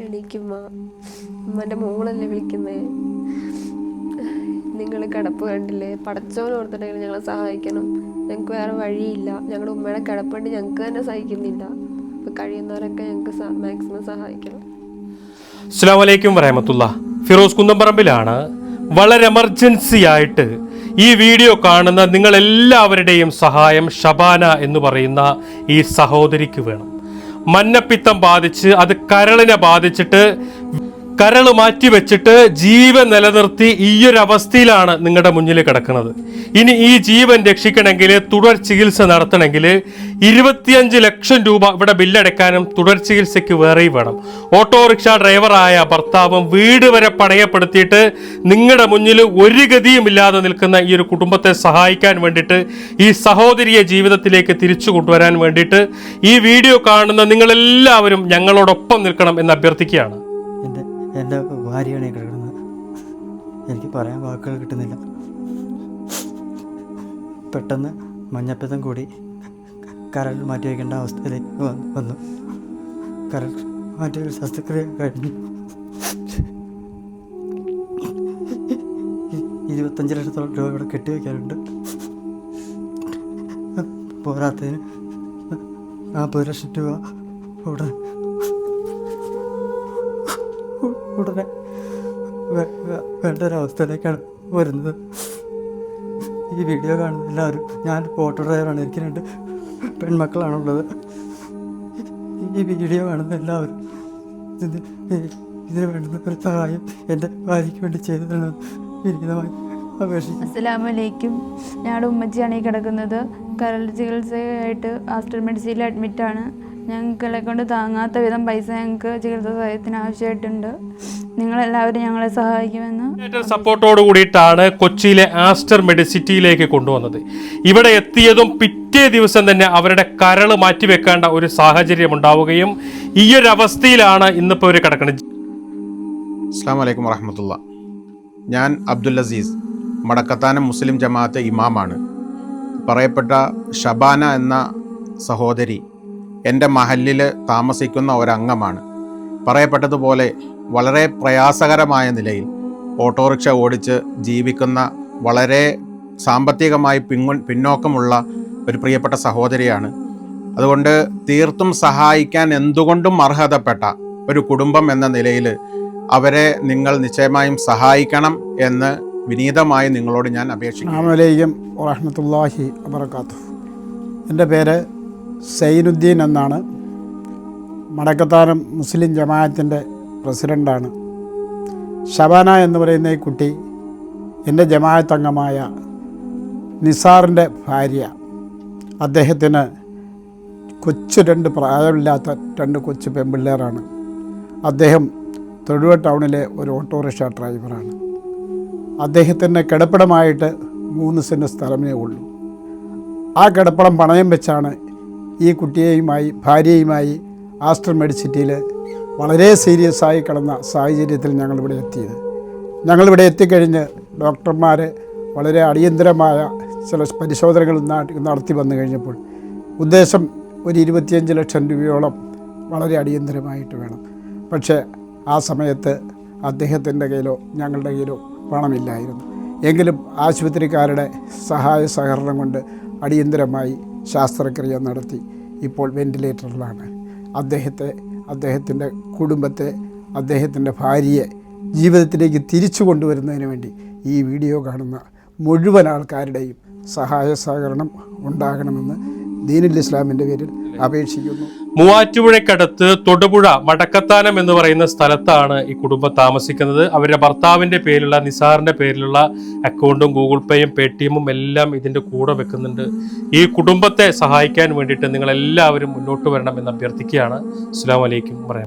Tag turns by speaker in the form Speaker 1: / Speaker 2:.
Speaker 1: എണീക്കുമ്മ ഉമ്മന്റെ മോളല്ലേ വിളിക്കുന്നേ? നിങ്ങൾ കിടപ്പ് കണ്ടില്ലേ? പടച്ചവൻ ഓർത്തിട്ടെങ്കിലും ഞങ്ങളെ സഹായിക്കണം. ഞങ്ങൾക്ക് വേറെ വഴിയില്ല. ഞങ്ങളുടെ ഉമ്മയുടെ കിടപ്പുണ്ട് ഞങ്ങൾക്ക് തന്നെ സഹിക്കുന്നില്ല. അപ്പം കഴിയുന്നവരൊക്കെ ഞങ്ങൾക്ക് മാക്സിമം സഹായിക്കണം.
Speaker 2: അസ്സാം വലൈക്കും ഫിറോസ് കുന്നംപറമ്പിലാണ് വളരെ എമർജൻസി ആയിട്ട് ഈ വീഡിയോ കാണുന്ന നിങ്ങളെല്ലാവരുടെയും സഹായം ഷബാന എന്ന് പറയുന്ന ഈ സഹോദരിക്ക് വേണം. മഞ്ഞപ്പിത്തം ബാധിച്ച് അത് കരളിനെ ബാധിച്ചിട്ട് കരൾ മാറ്റി വെച്ചിട്ട് ജീവൻ നിലനിർത്തി അവസ്ഥയിലാണ് നിങ്ങളുടെ മുന്നിൽ കിടക്കുന്നത്. ഇനി ഈ ജീവൻ രക്ഷിക്കണമെങ്കിൽ തുടർ ചികിത്സ നടത്തണമെങ്കിൽ ഇരുപത്തിയഞ്ച് ലക്ഷം രൂപ ഇവിടെ ബില്ലടയ്ക്കാനും തുടർ ചികിത്സയ്ക്ക് വേറെയും വേണം. ഓട്ടോറിക്ഷ ഡ്രൈവറായ ഭർത്താവും വീട് വരെ പണയപ്പെടുത്തിയിട്ട് നിങ്ങളുടെ മുന്നിൽ ഒരു ഗതിയുമില്ലാതെ നിൽക്കുന്ന ഈ ഒരു കുടുംബത്തെ സഹായിക്കാൻ വേണ്ടിയിട്ട് ഈ സഹോദരിയെ ജീവിതത്തിലേക്ക് തിരിച്ചു കൊണ്ടുവരാൻ വേണ്ടിയിട്ട് ഈ വീഡിയോ കാണുന്ന നിങ്ങളെല്ലാവരും ഞങ്ങളോടൊപ്പം നിൽക്കണം എന്ന് അഭ്യർത്ഥിക്കുകയാണ്.
Speaker 3: എന്റെ ഭാര്യയാണ് ഈ കിടക്കുന്നത്. എനിക്ക് പറയാൻ വാക്കുകൾ കിട്ടുന്നില്ല. പെട്ടെന്ന് മഞ്ഞപ്പിത്തം കൂടി കരൾ മാറ്റി വയ്ക്കേണ്ട അവസ്ഥയിലേക്ക് വന്നു. കരൾ മാറ്റി ശസ്ത്രക്രിയ കഴിഞ്ഞു. ഇരുപത്തഞ്ച് ലക്ഷത്തോളം രൂപ ഇവിടെ കെട്ടിവെക്കാനുണ്ട്. പോരാത്തതിന് നാൽപ്പത് ലക്ഷം രൂപ ഉടനെ ഉടനെ വേണ്ടൊരവസ്ഥയിലേക്കാണ് വരുന്നത്. ഈ വീഡിയോ കാണുന്ന എല്ലാവരും ഞാൻ ഓട്ടോ ഡ്രൈവറാണ് എനിക്ക് രണ്ട് പെൺമക്കളാണുള്ളത്. ഈ വീഡിയോ കാണുന്ന എല്ലാവരും ഇത് ഈ- ഇതിന് വേണ്ടുന്ന ഒരു സഹായം എന്റെ ഭാര്യയ്ക്ക് വേണ്ടി ചെയ്തു തരണമെന്ന് വിനീതമായി
Speaker 4: അസ്സലാമലൈക്കും ഞങ്ങളുടെ ഉമ്മച്ചിയാണ് ഈ കിടക്കുന്നത്. കരൾ ചികിത്സയായിട്ട് ആസ്റ്റർ മെഡിസിനിൽ അഡ്മിറ്റാണ് ഞങ്ങളെ കൊണ്ട് താങ്ങാത്ത വിധം പൈസ ഞങ്ങൾക്ക് ചികിത്സാ സഹായത്തിന് ആവശ്യമായിട്ടുണ്ട്. നിങ്ങളെല്ലാവരും ഞങ്ങളെ സഹായിക്കുമെന്ന്
Speaker 2: സപ്പോർട്ടോട് കൂടിയിട്ടാണ് കൊച്ചിയിലെ ആസ്റ്റർ മെഡിസിറ്റിയിലേക്ക് കൊണ്ടുവന്നത്. ഇവിടെ എത്തിയതും പിറ്റേ ദിവസം തന്നെ അവരുടെ കരൾ മാറ്റിവെക്കേണ്ട ഒരു സാഹചര്യം ഉണ്ടാവുകയും ഈ ഒരു അവസ്ഥയിലാണ് ഇന്നിപ്പോൾ അവർ കിടക്കുന്നത്
Speaker 5: അസ്സാം വലൈക്കും വറഹമത്തുള്ള. ഞാൻ അബ്ദുൽ അസീസ് മടക്കത്താനം മുസ്ലിം ജമാഅത്തെ ഇമാമാണ്. പറയപ്പെട്ട ഷബാന എന്ന സഹോദരി എന്റെ മഹലിൽ താമസിക്കുന്ന ഒരംഗമാണ്. പറയപ്പെട്ടതുപോലെ വളരെ പ്രയാസകരമായ നിലയിൽ ഓട്ടോറിക്ഷ ഓടിച്ച് ജീവിക്കുന്ന വളരെ സാമ്പത്തികമായി പിങ്ങു പിന്നോക്കമുള്ള ഒരു പ്രിയപ്പെട്ട സഹോദരിയാണ്. അതുകൊണ്ട് തീർത്തും സഹായിക്കാൻ എന്തുകൊണ്ടും അർഹതപ്പെട്ട ഒരു കുടുംബം എന്ന നിലയിൽ അവരെ നിങ്ങൾ നിശ്ചയമായും സഹായിക്കണം എന്ന് വിനീതമായി നിങ്ങളോട് ഞാൻ അപേക്ഷിക്കുന്നു.
Speaker 6: അസ്സാമലൈക്കും വറഹമത്തല്ലാഹി വബർക്കാത്തു എന്റെ പേര് സൈനുദ്ദീൻ എന്നാണ് മടക്കത്താനം മുസ്ലിം ജമാഅത്തിന്റെ പ്രസിഡന്റാണ്. ഷബാന എന്ന് പറയുന്ന ഈ കുട്ടി എന്റെ ജമാഅത്ത് അംഗമായ നിസാറിന്റെ ഭാര്യ. അദ്ദേഹത്തിന് കൊച്ചു രണ്ട് പ്രായമില്ലാത്ത രണ്ട് കൊച്ചു പെൺപിള്ളേരാണ്. അദ്ദേഹം തൊടുവ ടൗണിലെ ഒരു ഓട്ടോറിക്ഷ ഡ്രൈവറാണ്. അദ്ദേഹത്തിന് കിടപ്പിടമായിട്ട് മൂന്ന് സെന്റ് സ്ഥലമേ ഉള്ളൂ. ആ കിടപ്പടം പണയം വെച്ചാണ് ഈ കുട്ടിയെയുമായി ഭാര്യയുമായി ആസ്റ്റർ മെഡിസിറ്റിയിൽ വളരെ സീരിയസ് ആയി കിടന്ന സാഹചര്യത്തിൽ ഞങ്ങളിവിടെ എത്തിയത്. ഞങ്ങളിവിടെ എത്തിക്കഴിഞ്ഞ് ഡോക്ടർമാർ വളരെ അടിയന്തരമായ ചില പരിശോധനകൾ നടത്തി വന്നു കഴിഞ്ഞപ്പോൾ ഉദ്ദേശം ഒരു ഇരുപത്തിയഞ്ച് ലക്ഷം രൂപയോളം വളരെ അടിയന്തരമായിട്ട് വേണം. പക്ഷേ ആ സമയത്ത് അദ്ദേഹത്തിന്റെ കയ്യിലോ ഞങ്ങളുടെ കയ്യിലോ പണമില്ലായിരുന്നു. എങ്കിലും ആശുപത്രിക്കാരുടെ സഹായ സഹകരണം കൊണ്ട് അടിയന്തരമായി ശാസ്ത്രക്രിയ നടത്തി. ഇപ്പോൾ വെന്റിലേറ്ററിലാണ്. അദ്ദേഹത്തെ അദ്ദേഹത്തിന്റെ കുടുംബത്തെ അദ്ദേഹത്തിന്റെ ഭാര്യയെ ജീവിതത്തിലേക്ക് തിരിച്ചു കൊണ്ടുവരുന്നതിന് വേണ്ടി ഈ വീഡിയോ കാണുന്ന മുഴുവൻ ആൾക്കാരുടെയും സഹായ സഹകരണം ഉണ്ടാകണമെന്ന് ദീനുൽ ഇസ്ലാമിന്റെ പേരിൽ അപേക്ഷിക്കുന്നു.
Speaker 2: മൂവാറ്റുപുഴക്കടുത്ത് തൊടുപുഴ മടക്കത്താനം എന്ന് പറയുന്ന സ്ഥലത്താണ് ഈ കുടുംബം താമസിക്കുന്നത്. അവരുടെ ഭർത്താവിന്റെ പേരിലുള്ള നിസാറിന്റെ പേരിലുള്ള അക്കൗണ്ടും ഗൂഗിൾ പേയും പേ ടി എമ്മും എല്ലാം ഇതിന്റെ കൂടെ വെക്കുന്നുണ്ട്. ഈ കുടുംബത്തെ സഹായിക്കാൻ വേണ്ടിയിട്ട് നിങ്ങൾ എല്ലാവരും മുന്നോട്ട് വരണം എന്ന് അഭ്യർത്ഥിക്കുകയാണ്. അസ്സാം വലൈക്കും പറയാം